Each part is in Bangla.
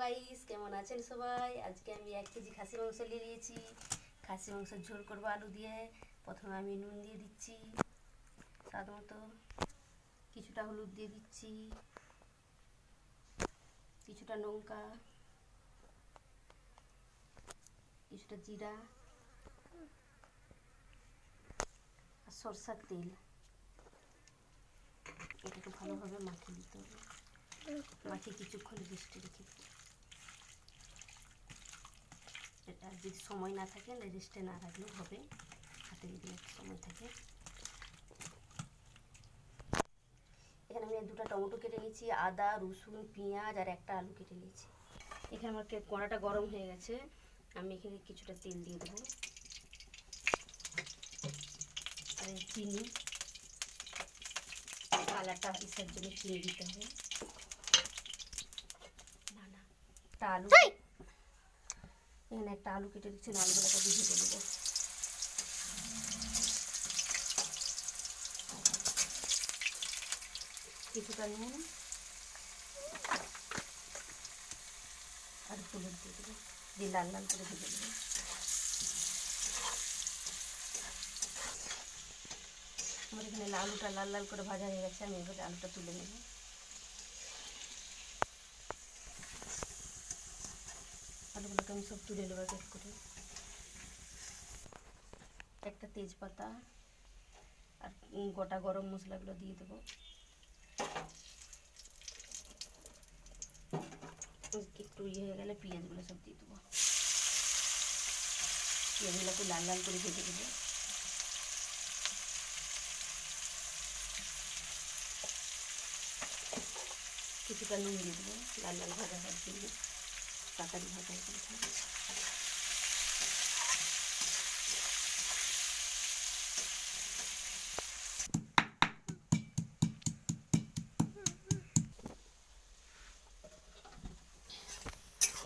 গাইস কেমন আছেন সবাই? আজকে আমি এক কেজি খাসি মাংস নিয়ে নিয়েছি। খাসি মাংসের ঝোল করব আলু দিয়ে। প্রথমে আমি নুন দিয়ে দিচ্ছি। স্বাদ মতো কিছুটা হলুদ দিয়ে দিচ্ছি। কিছুটা লঙ্কা। কিছুটা জিরা। আর সরষার তেল। এটাকে ভালোভাবে মাখিয়ে দিতে হবে। মাখিয়ে কিছুক্ষণ বৃষ্টি রেখে দিই এটা যদি সময় না থাকে রেস্টে না রাখলেও হবে। হাতে যদি সময় থাকে। এখানে আমি দুটো টমেটো কেটে নিয়েছি, আদা, রসুন, পেঁয়াজ আর একটা আলু কেটে নিয়েছি। এখানে আমার কড়াটা গরম হয়ে গেছে। আমি এখানে কিছুটা তেল দিয়ে দেবো। আর চিনি। কালারটা ইসার জন্য চিনি দিতে হবে। না না। আলু এখানে একটা আলু কেটে দিচ্ছি আলুগুলোকে দিয়ে ভেজে দেবো কিছুটা নুন আর হলুদ দিয়ে দেবো, দিয়ে লাল লাল করে ভেজে দেবো আমার এখানে আলুটা লাল লাল করে ভাজা হয়ে গেছে, আমি এবারে আলুটা তুলে নেব আলুগুলোকে আমি সব তুলে নেব এক এক করে একটা তেজপাতা আর উম গোটা গরম মশলাগুলো দিয়ে দেবো। একটু ইয়ে হয়ে গেলে পেঁয়াজগুলো সব দিয়ে দেবো। পেঁয়াজগুলোকে লাল লাল করে ভেজে দেবো কিছুটা নুন দিয়ে দেবো। লাল লাল ভাজা হওয়ার জন্য তাড়াতাড়ি ভাজা হয়ে যাবে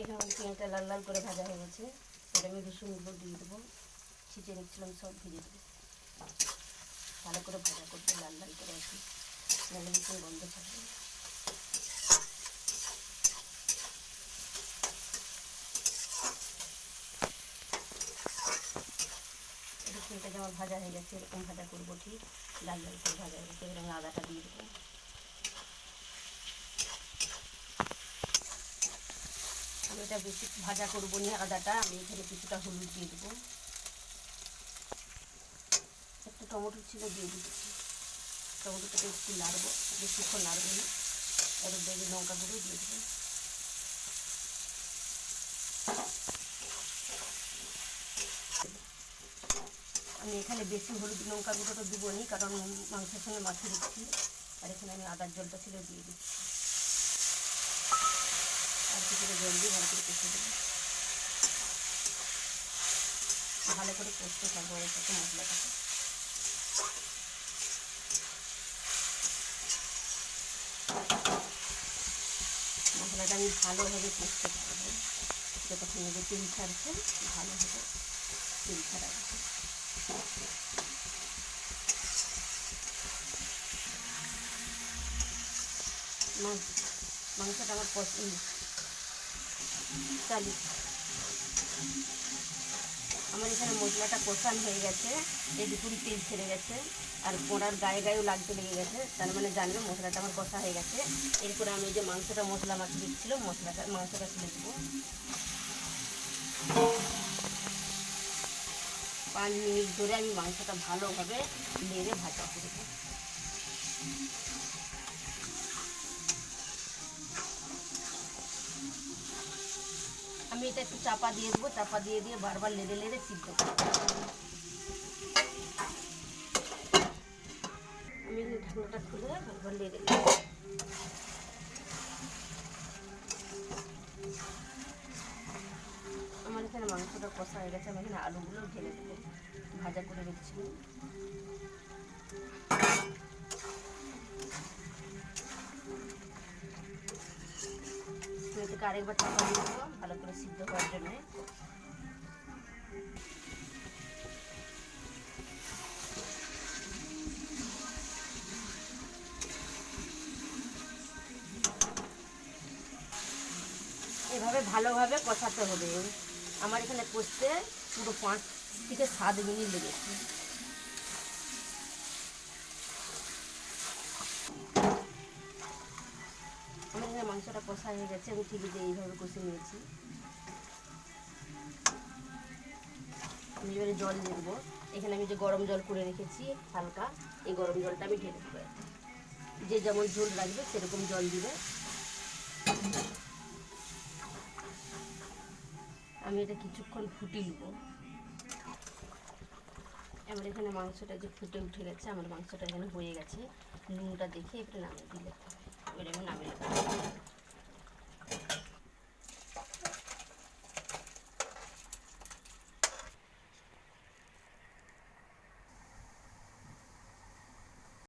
এখানে পেঁয়াজটা লাল লাল করে ভাজা হয়ে গেছে। এটা আমি রসুনগুলো দিয়ে দেবো। ছিটে রেখেছিলাম সব ভেজে দেবো। ভালো করে ভাজা করতে লাল লাল করে কি নাহলে ভীষণ গন্ধ থাকবে রসুনটা যেমন ভাজা হয়ে গেছে, এরকম ভাজা করব ঠিক। লাল লাল করে ভাজা হয়ে এবার আমি আদাটা দিয়ে দেবো। আমি এটা বেশি ভাজা করব না আদাটা, আমি এখানে কিছুটা হলুদ দিয়ে দেবো। একটু টমেটো ছিল দিয়ে দিচ্ছি টমেটোটাকে একটু নাড়বো, বেশিক্ষণ নাড়বো না। এবার দেখি লঙ্কা গুঁড়ো দিয়ে দেবো। আমি এখানে বেশি হলুদ লঙ্কা গুঁড়োটা দেবো নি কারণ মাংসের সঙ্গে মাখিয়ে দিচ্ছি। আর এখানে আমি আদার জলটা ছিল দিয়ে দিচ্ছি। আর কিছুটা জল দিয়ে ভালো করে কষে দেবো ভালো করে কষতে থাকব এর সাথে মশলাটাকে। মশলাটা আমি ভালোভাবে কষতে থাকব। যতক্ষণ যে তেল ছাড়ছে, ভালোভাবে তেল ছাড়া মাংসটা আমার পছন্দ। চালি। আমার এখানে মশলাটা কষান হয়ে গেছে এটুকুনি তেল ছেড়ে গেছে, আর পোড়ার গায়ে গায়েও লাগতে লেগে গেছে, তার মানে জানবে মশলাটা আমার কষা হয়ে গেছে। এরপরে আমি যে মাংসটা মশলা মাখিয়ে দিচ্ছিল মশলাটা, মাংসটা তুলে দেবো পাঁচ মিনিট ধরে আমি মাংসটা ভালোভাবে নেড়ে ভাজা করব আমি এটা একটু চাপা দিয়ে দেবো, চাপা দিয়ে দিয়ে বারবার লেড়ে লেড়ে সিদ্ধ আমি ঢাকনাটা খুলে বারবার লেড়ে আমার এখানে মাংসটা কষা হয়ে গেছে, আমি এখানে আলুগুলো ঢেলে দেবো। ভাজা করে রেখেছি। আরেকবার চাপা দিয়ে ভালো করে সিদ্ধ হওয়ার জন্য। এবার ভালোভাবে কষাতে হবে। আমার এখানে কষতে পুরো পাঁচ থেকে সাত মিনিট লেগেছে। আমার এখানে মাংসটা কষা হয়ে গেছে, আমি ঠিক দিয়ে এইভাবে কষে নিয়েছি। আমি এবারে জল দিয়ে দেবো। এখানে আমি যে গরম জল করে রেখেছি, হালকা, এই গরম জলটা আমি ঢেলে দেবো। যে যেমন ঝোল লাগবে, সেরকম জল দিবে। আমি এটা কিছুক্ষণ ফুটিয়ে নেব। এবার এখানে মাংসটা যে ফুটে উঠে গেছে, আমার মাংসটা এখানে হয়ে গেছে। নুনটা দেখে একটু নামিয়ে দিলে। এবারে আমি নামিয়ে